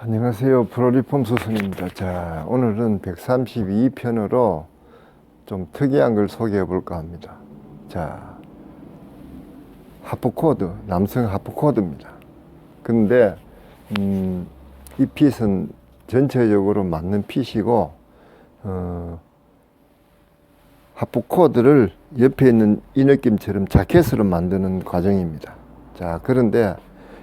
안녕하세요. 프로리폼 소선입니다. 자, 오늘은 132편으로 좀 특이한 걸 소개해 볼까 합니다. 자, 하프코드, 남성 하프코드입니다. 근데, 음, 이 핏은 전체적으로 맞는 핏이고, 어, 하프코드를 옆에 있는 이 느낌처럼 자켓으로 만드는 과정입니다. 자, 그런데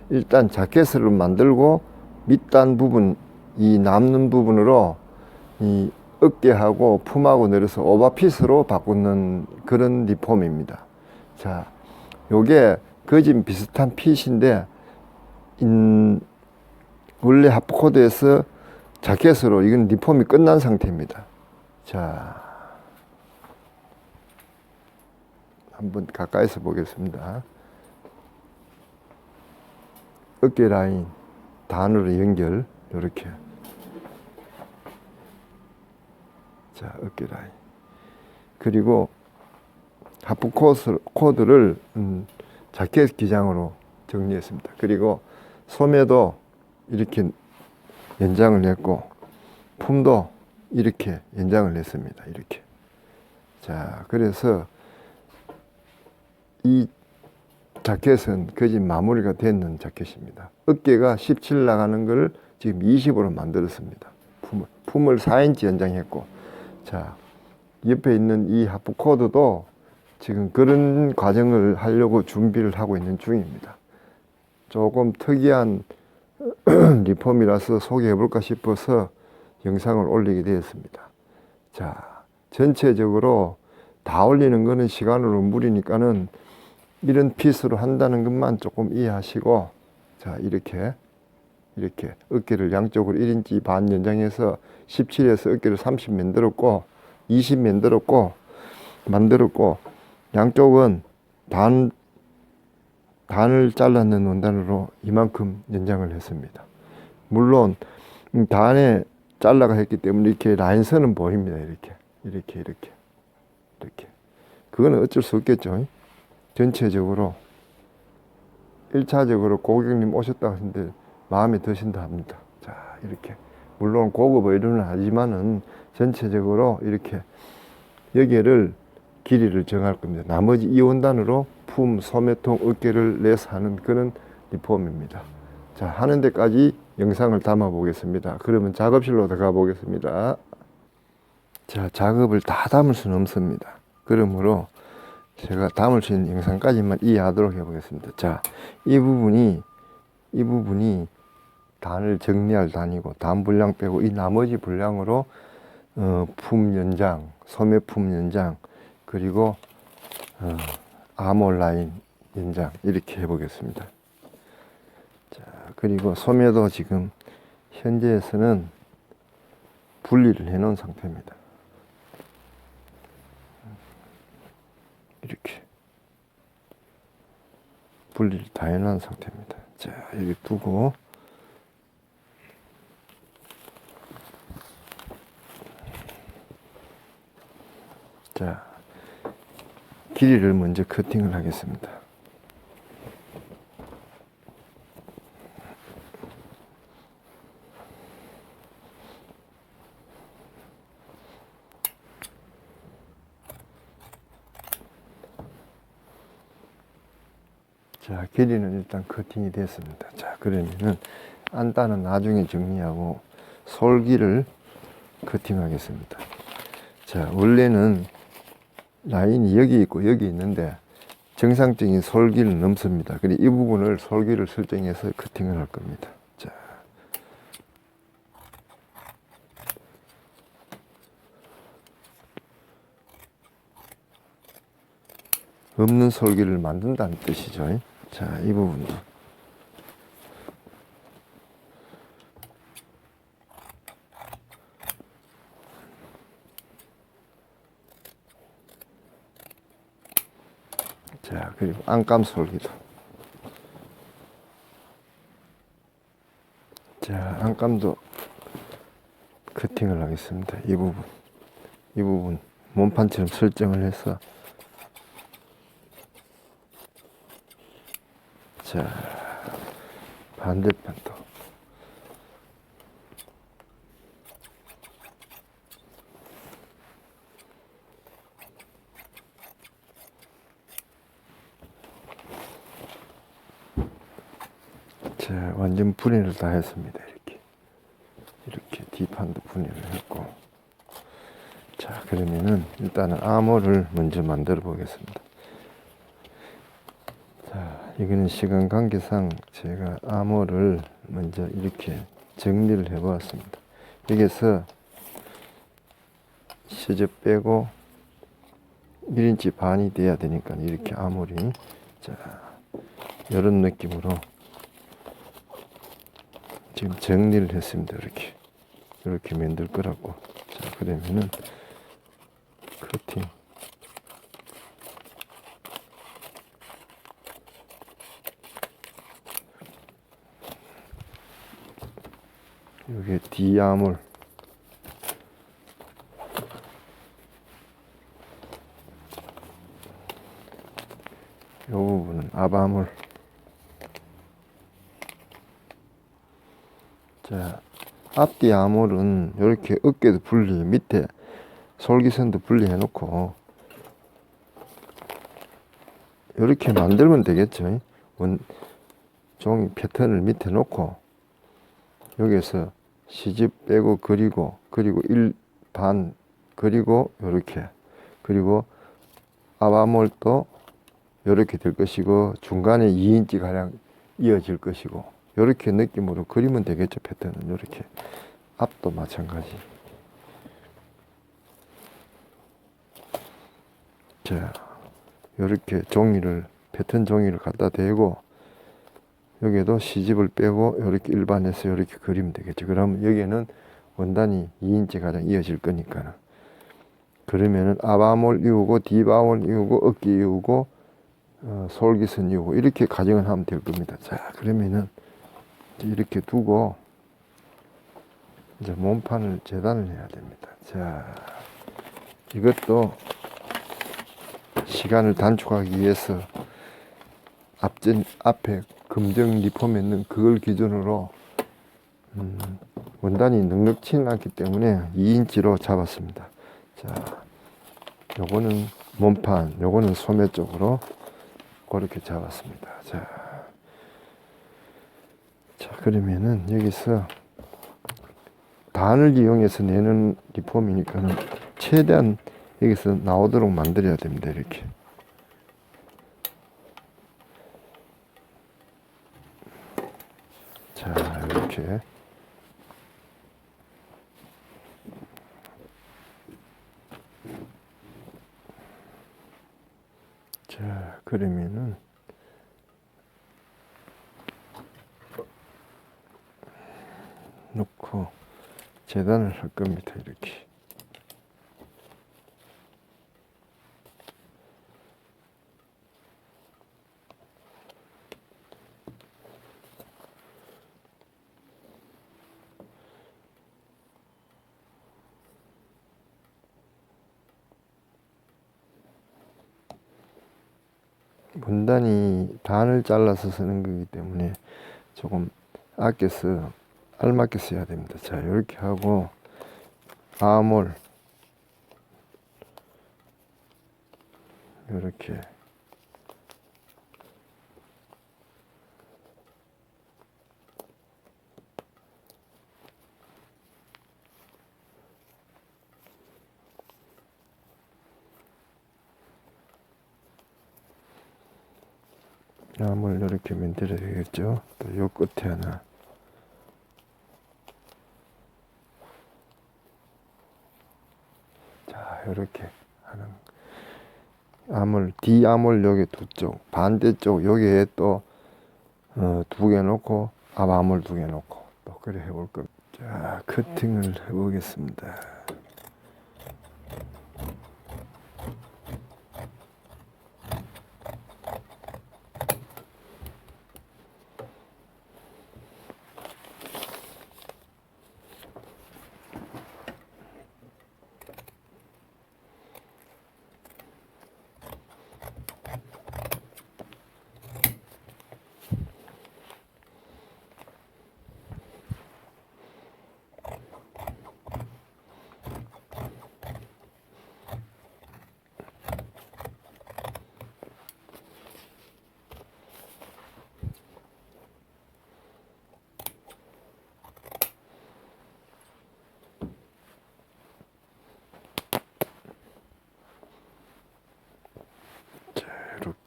일단 자켓으로 만들고 밑단 부분, 이 남는 부분으로 이 어깨하고 품하고 내려서 오버핏으로 바꾸는 그런 리폼입니다. 자, 요게 거진 비슷한 핏인데, 인, 원래 하프코드에서 자켓으로 이건 리폼이 끝난 상태입니다. 자, 한번 가까이서 보겠습니다. 어깨 라인 단으로 연결 이렇게 자 어깨 라인 그리고 하프 코스, 코드를 음, 자켓 기장으로 정리했습니다. 그리고 소매도 이렇게 연장을 했고 품도 이렇게 연장을 했습니다. 이렇게 자 그래서 이 자켓은 거의 마무리가 되는 자켓입니다. 어깨가 17 나가는 걸 지금 20으로 만들었습니다. 품을, 품을 4인치 연장했고, 자, 옆에 있는 이 하프 코드도 지금 그런 과정을 하려고 준비를 하고 있는 중입니다. 조금 특이한 리폼이라서 소개해 볼까 싶어서 영상을 올리게 되었습니다. 자, 전체적으로 다 올리는 거는 시간으로 무리니까는 이런 핏으로 한다는 것만 조금 이해하시고 자 이렇게 이렇게 어깨를 양쪽으로 1인치 반 연장해서 17에서 어깨를 30 만들었고 20 만들었고 만들었고 양쪽은 단 단을 잘라낸 원단으로 이만큼 연장을 했습니다. 물론 음, 단에 잘라가 했기 때문에 이렇게 라인선은 보입니다. 이렇게 이렇게 이렇게 이렇게 그거는 어쩔 수 없겠죠. 전체적으로 1차적으로 고객님 오셨다 하는데 마음에 드신다 합니다. 자, 이렇게. 물론 고급 의류는 하지만은 전체적으로 이렇게 여기를 길이를 정할 겁니다. 나머지 이 원단으로 품, 소매통, 어깨를 내서 하는 그런 리폼입니다. 자, 하는 데까지 영상을 담아 보겠습니다. 그러면 작업실로 들어가 보겠습니다. 자, 작업을 다 담을 수는 없습니다. 그러므로 제가 담을 수 있는 영상까지만 이해하도록 해보겠습니다. 자, 이 부분이, 이 부분이 단을 정리할 단이고, 단 분량 빼고, 이 나머지 분량으로, 어, 품 연장, 소매품 연장, 그리고, 어, 아모 라인 연장, 이렇게 해보겠습니다. 자, 그리고 소매도 지금, 현재에서는 분리를 해 놓은 상태입니다. 이렇게 분리를 다 해놓은 상태입니다. 자, 여기 두고 자, 길이를 먼저 커팅을 하겠습니다. 자, 길이는 일단 커팅이 됐습니다. 자, 그러면은 안단은 나중에 정리하고 솔기를 커팅하겠습니다. 자, 원래는 라인이 여기 있고 여기 있는데 정상적인 솔기를 넘습니다. 그리고 이 부분을 솔기를 설정해서 커팅을 할 겁니다. 자. 없는 솔기를 만든다는 뜻이죠. 자, 이 부분도. 자, 그리고 안감 솔기도. 자, 안감도 커팅을 하겠습니다. 이 부분. 이 부분. 몸판처럼 설정을 해서 자, 반대편도. 자, 완전 분해를 다 했습니다. 이렇게. 이렇게 뒷판도 분해를 했고. 자, 그러면은 일단은 암호를 먼저 만들어 보겠습니다. 자, 이거는 시간 관계상 제가 암호를 먼저 이렇게 정리를 해 보았습니다. 여기서 시접 빼고 1인치 반이 돼야 되니까 이렇게 아무리 자 이런 느낌으로 지금 정리를 했습니다. 이렇게. 이렇게 만들 거라고. 자 그러면은 커팅 여기 디아몰 이 부분은 아바물. 자, 앞뒤 아몰은 이렇게 어깨도 분리, 밑에 솔기선도 분리해 놓고 이렇게 만들면 되겠죠. 원, 종이 패턴을 밑에 놓고 여기서 시집 빼고 그리고 그리고 일반 그리고 이렇게 그리고 아바몰도 이렇게 될 것이고 중간에 2인치 가량 이어질 것이고 이렇게 느낌으로 그리면 되겠죠 패턴은 이렇게. 앞도 마찬가지. 자 이렇게 종이를 패턴 종이를 갖다 대고 여기에도 시집을 빼고 이렇게 일반에서 이렇게 그리면 되겠죠 그러면 여기에는 원단이 2인치 가량 이어질 거니까는 그러면은 아바몰 이우고 디바몰 이우고 어깨 이우고 어, 솔기선 이우고 이렇게 가정을 하면 될 겁니다. 자 그러면은 이렇게 두고 이제 몸판을 재단을 해야 됩니다. 자 이것도 시간을 단축하기 위해서 앞전 앞에 금정 리폼에 있는 그걸 기준으로 음, 원단이 넉넉치는 않기 때문에 2인치로 잡았습니다. 자, 요거는 몸판, 요거는 소매 쪽으로 그렇게 잡았습니다. 자, 자 그러면은 여기서 단을 이용해서 내는 리폼이니까는 최대한 여기서 나오도록 만들어야 됩니다. 이렇게. 자, 이렇게. 자, 그러면은 놓고 재단을 할 겁니다. 이렇게. 문단이 반을 잘라서 쓰는 거기 때문에 조금 아껴 서 알맞게 써야 됩니다. 자, 이렇게 하고 아몰 이렇게 암을 이렇게 만들어야 되겠죠. 또 요 끝에 하나. 자, 이렇게 하는 암을 D 암을 여기 두 쪽, 반대쪽 여기에 또 어, 두개 놓고 앞암을 두 개 놓고 또 그래 해볼 겁니다. 자, 커팅을 해보겠습니다.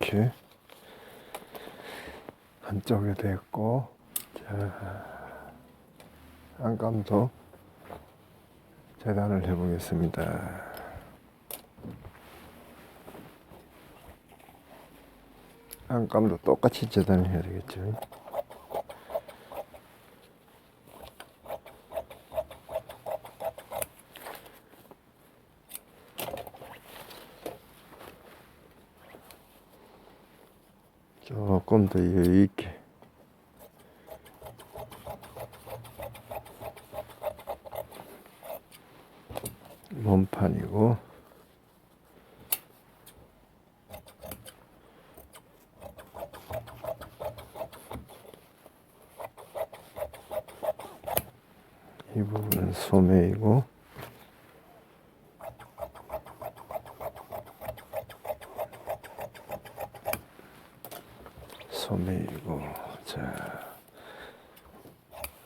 이렇게 한쪽에 됐고 자 안감도 재단을 해보겠습니다. 안감도 똑같이 재단을 해야 되겠죠. 조금 더 여유 있게 몸판이고 이 부분은 소매이고 소매이고 자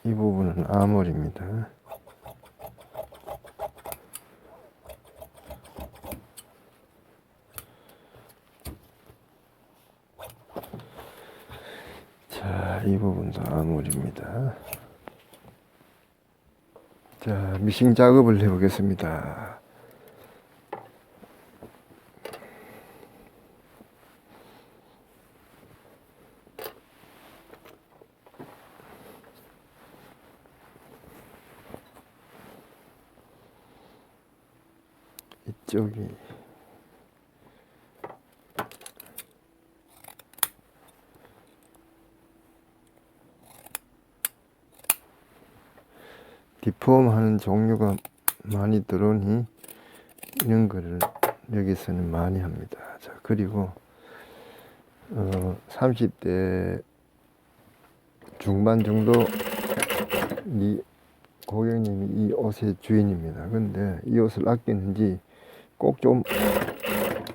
이 부분은 아몰입니다. 자, 이 부분도 아몰입니다. 자, 미싱 작업을 해보겠습니다. 이쪽이 디폼 하는 종류가 많이 들어오니 이런 거를 여기서는 많이 합니다. 자, 그리고 어, 30대 중반 정도 이 고객님이 이 옷의 주인입니다. 근데 이 옷을 아끼는지 꼭 좀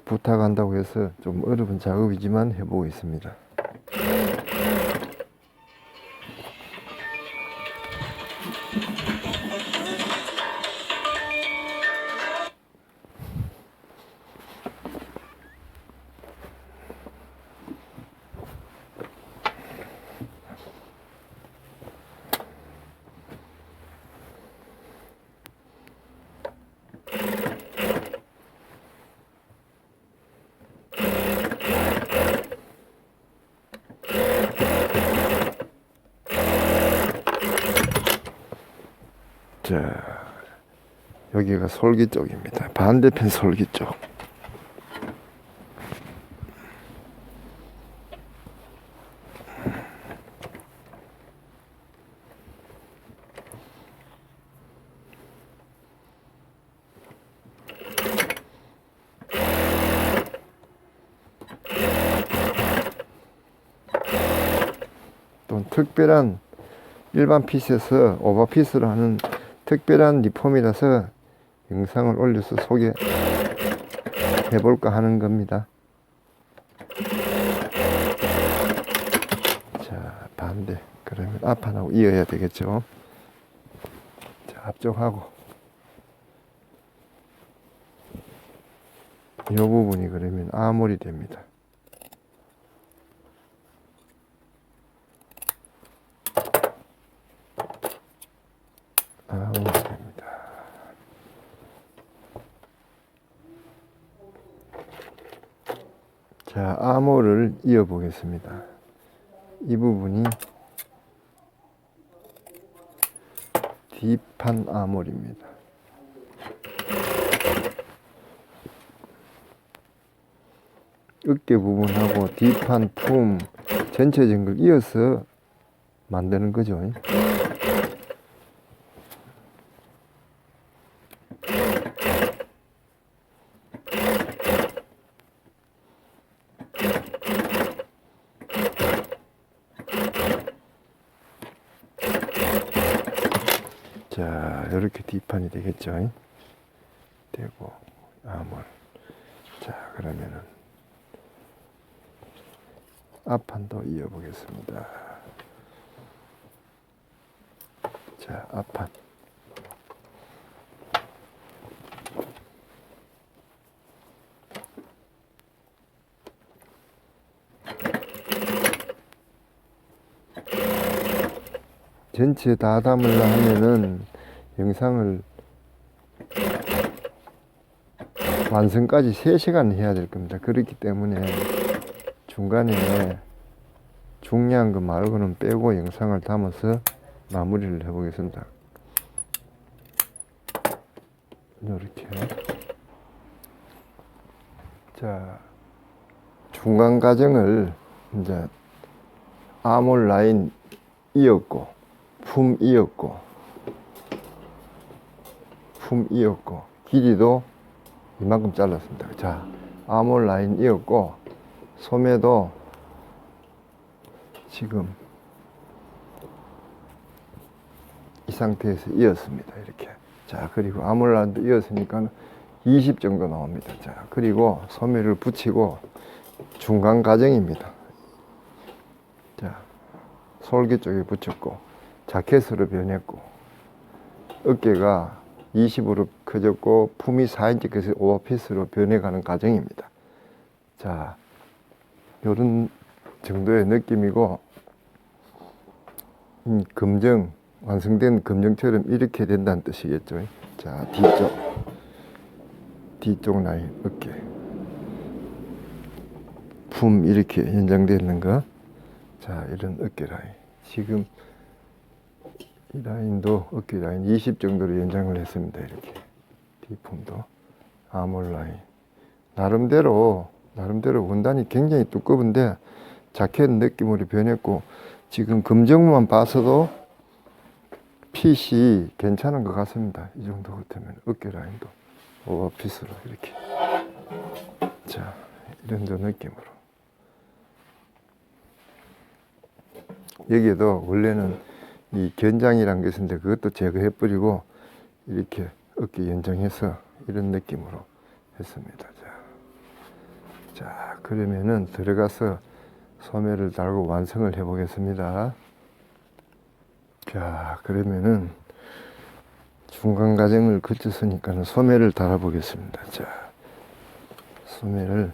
부탁한다고 해서 좀 어려운 작업이지만 해보고 있습니다. 자, 여기가 솔기 쪽입니다. 반대편 솔기 쪽. 또 특별한 일반 핏에서 오버핏을 하는 특별한 리폼이라서 영상을 올려서 소개해 볼까 하는 겁니다. 자, 반대. 그러면 앞판하고 이어야 되겠죠. 자, 앞쪽하고. 이 부분이 그러면 아몰이 됩니다. 자, 암호를 이어 보겠습니다. 이 부분이 뒷판 암홀입니다. 어깨 부분하고 뒷판 품 전체적인 걸 이어서 만드는 거죠. 보겠습니다. 자, 앞판. 전체 다 담으려 하면은 영상을 완성까지 3시간 해야 될 겁니다. 그렇기 때문에 중간에 중요한 거 말고는 빼고 영상을 담아서 마무리를 해보겠습니다. 이렇게. 자, 중간 과정을 이제 아몰 라인 이었고, 품 이었고, 품 이었고, 길이도 이만큼 잘랐습니다. 자, 아몰 라인 이었고, 소매도 지금 이 상태에서 이었습니다. 이렇게. 자, 그리고 아몰 라인도 이었으니까 20 정도 나옵니다. 자, 그리고 소매를 붙이고 중간 과정입니다. 자, 솔개 쪽에 붙였고, 자켓으로 변했고, 어깨가 20으로 커졌고, 품이 4인치에서 오버피스로 변해가는 과정입니다. 자, 요런 정도의 느낌이고, 음, 검정, 완성된 검정처럼 이렇게 된다는 뜻이겠죠. 자, 뒤쪽. 뒤쪽 라인, 어깨. 품 이렇게 거. 자, 이런 어깨 라인. 지금 이 라인도 어깨 라인 20 정도로 연장을 했습니다. 이렇게. 뒷품도. 아몰 라인. 나름대로, 나름대로 원단이 굉장히 두꺼운데 자켓 느낌으로 변했고 지금 검정만 봐서도 핏이 괜찮은 것 같습니다. 이 정도 같으면 어깨 라인도 오버핏으로 이렇게. 자, 이런 저 느낌으로. 여기에도 원래는 이 견장이란 게 있는데 그것도 제거해 버리고 이렇게 어깨 연장해서 이런 느낌으로 했습니다. 자, 자 그러면은 들어가서 소매를 달고 완성을 해 보겠습니다. 자, 그러면은 중간 과정을 거쳤으니까는 소매를 달아 보겠습니다. 자, 소매를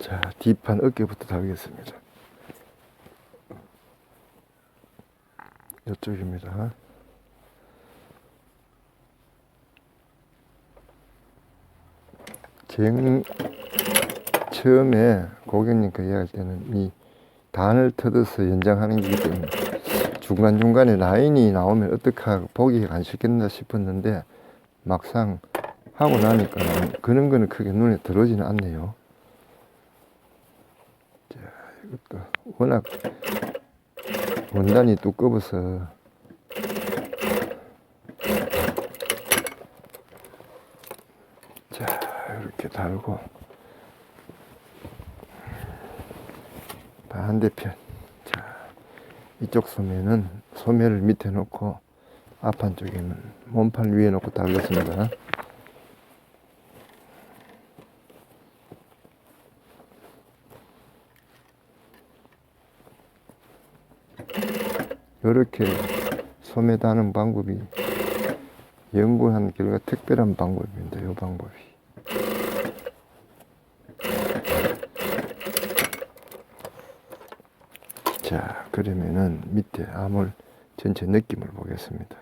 자, 뒷판 어깨부터 달겠습니다. 이쪽입니다. 쟁, 처음에 고객님과 이야기할 때는 이 단을 터져서 연장하는 거기 때문에 중간중간에 라인이 나오면 어떡하고 보기 안 쉽겠나 싶었는데 막상 하고 나니까 그런 거는 크게 눈에 들어오지는 않네요. 자, 이것도 워낙 원단이 두꺼워서 자, 이렇게 달고 반대편. 자, 이쪽 소매는 소매를 밑에 놓고 앞판 쪽에는 몸판 위에 놓고 달겠습니다. 이렇게 소매 다는 방법이 연구한 결과 특별한 방법입니다. 이 방법이. 자, 그러면은 밑에 암홀 전체 느낌을 보겠습니다.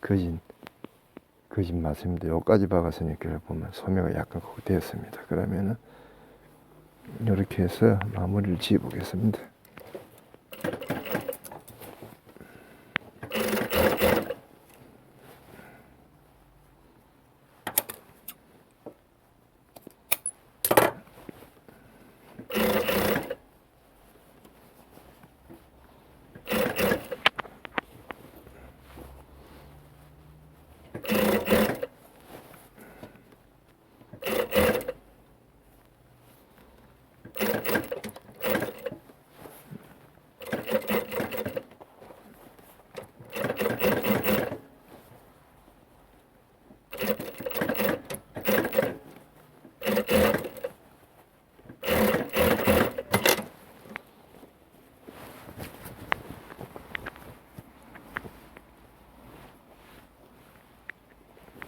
거진, 거진 맞습니다. 여기까지 박았으니까 보면 소매가 약간 되었습니다. 그러면은 이렇게 해서 마무리를 지어 보겠습니다.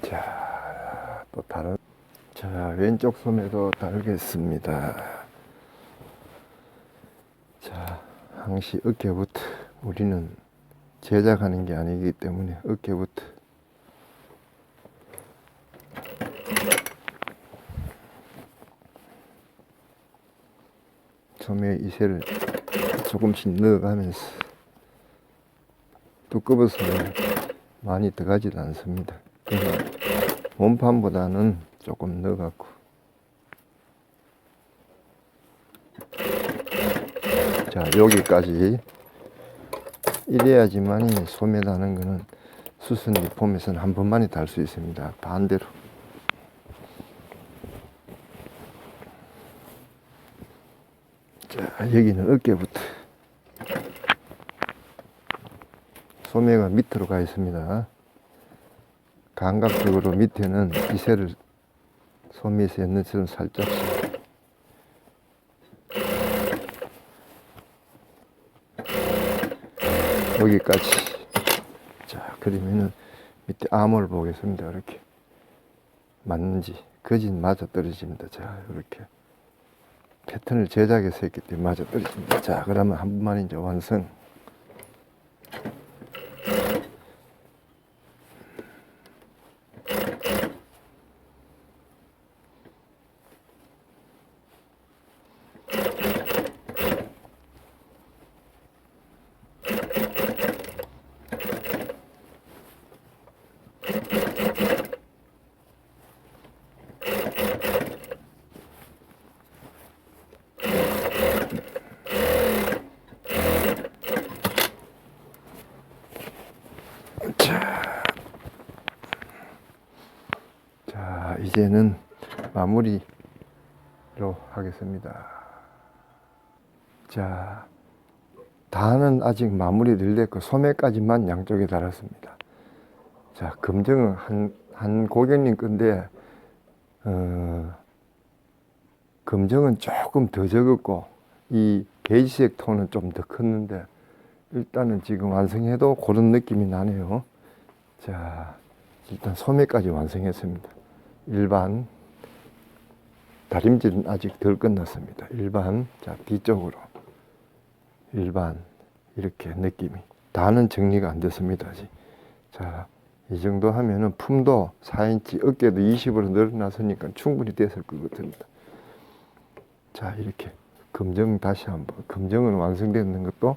자, 또 다른 자 왼쪽 손에도 달겠습니다. 항시 어깨부터 우리는 제작하는 게 아니기 때문에 어깨부터 소매 이새를 조금씩 넣어가면서 두꺼워서 많이 들어가지도 않습니다. 그래서 원판보다는 조금 넣어갖고 자 여기까지 이래야지만이 소매다는 거는 수선 리폼에서는 한 번만에 달 수 있습니다. 반대로 자 여기는 어깨부터 소매가 밑으로 가 있습니다. 감각적으로 밑에는 이새를 소매에서 연는처럼 살짝씩 여기까지. 자 그러면은 밑에 암호를 보겠습니다. 이렇게. 맞는지. 거진 맞아 떨어집니다. 자 이렇게. 패턴을 제작해서 했기 때문에 맞아 떨어집니다. 자 그러면 한 번만 이제 완성 이제는 마무리로 하겠습니다. 자, 단은 아직 마무리될 됐고 소매까지만 양쪽에 달았습니다. 자, 검정은 한, 한 고객님 건데, 어, 검정은 조금 더 적었고, 이 베이지색 톤은 좀 더 컸는데, 일단은 지금 완성해도 그런 느낌이 나네요. 자, 일단 소매까지 완성했습니다. 일반 다림질은 아직 덜 끝났습니다. 일반 자 뒤쪽으로 일반 이렇게 느낌이 다는 정리가 안 됐습니다. 아직 자 이 정도 하면은 품도 4인치 어깨도 20으로 늘어났으니까 충분히 됐을 것 같습니다. 자 이렇게 검정 다시 한번 검정은 완성되는 것도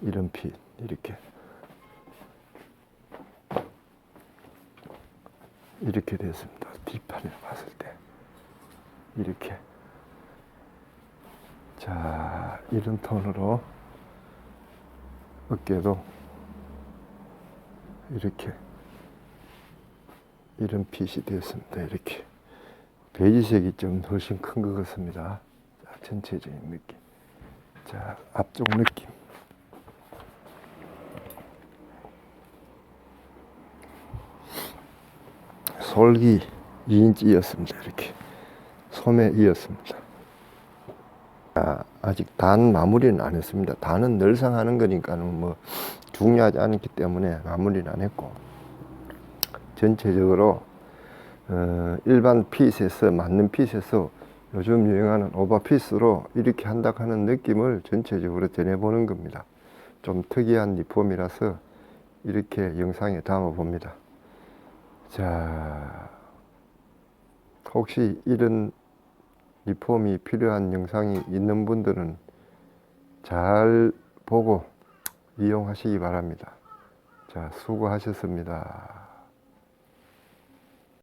이런 핏 이렇게 이렇게 됐습니다. 뒷판을 봤을 때 이렇게 자 이런 톤으로 어깨도 이렇게 이런 핏이 되었습니다. 이렇게 베이지색이 좀 훨씬 큰 것 같습니다. 자, 전체적인 느낌. 자 앞쪽 느낌. 솔기 2인치였습니다. 이렇게 소매 이었습니다. 아, 아직 단 마무리는 안 했습니다. 단은 늘상 하는 거니까는 뭐 중요하지 않기 때문에 마무리는 안 했고 전체적으로 어, 일반 핏에서 맞는 핏에서 요즘 유행하는 오버핏으로 이렇게 한다 하는 느낌을 전체적으로 전해보는 겁니다. 좀 특이한 리폼이라서 이렇게 영상에 담아 봅니다. 자, 혹시 이런 리폼이 필요한 영상이 있는 분들은 잘 보고 이용하시기 바랍니다. 자, 수고하셨습니다.